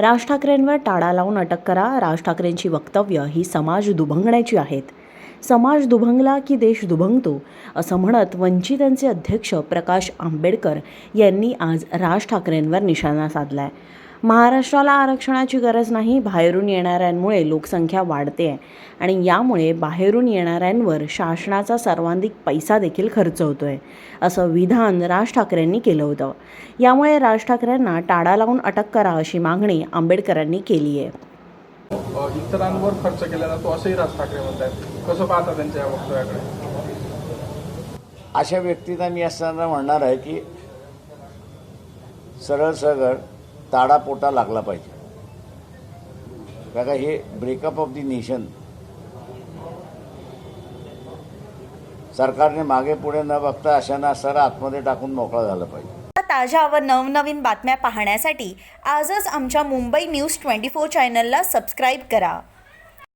राज ठाकरेंवर टाळा लावून अटक करा. राज ठाकरेंची वक्तव्य ही समाज दुभंगण्याची आहेत. समाज दुभंगला की देश दुभंगतो? असं म्हणत वंचितांचे अध्यक्ष प्रकाश आंबेडकर यांनी आज राज ठाकरेंवर निशाणा साधला आहे महाराष्ट्राला आरक्षणाची गरज नाही बाहेरून येणाऱ्यांमुळे लोकसंख्या वाढते आहे. आणि यामुळे बाहेरून येणाऱ्यांवर शासनाचा सर्वाधिक पैसा देखील खर्च होतो आहे असं विधान राज ठाकरेंनी केलं होतं. यामुळे राज ठाकरेंना टाळा लावून अटक करा अशी मागणी आंबेडकरांनी केली आहे. इतरांवर खर्च केला जातो असंही राज ठाकरे म्हणतात कसं पाहता त्यांच्या या वक्तव्याकडे? अशा व्यक्तींना मी असताना म्हणणार आहे की सरळ सरळ ताडापोटा लागला पाहिजे. बघा हे ब्रेकअप ऑफ दी नेशन सरकारने मागे पुढे न बघता अशांना सर आतमध्ये टाकून मोकळा झाला पाहिजे. ताज्या व नवनवीन बातम्या पाहण्यासाठी आजच आमच्या मुंबई न्यूज ट्वेंटी फोर चॅनलला सबस्क्राईब करा.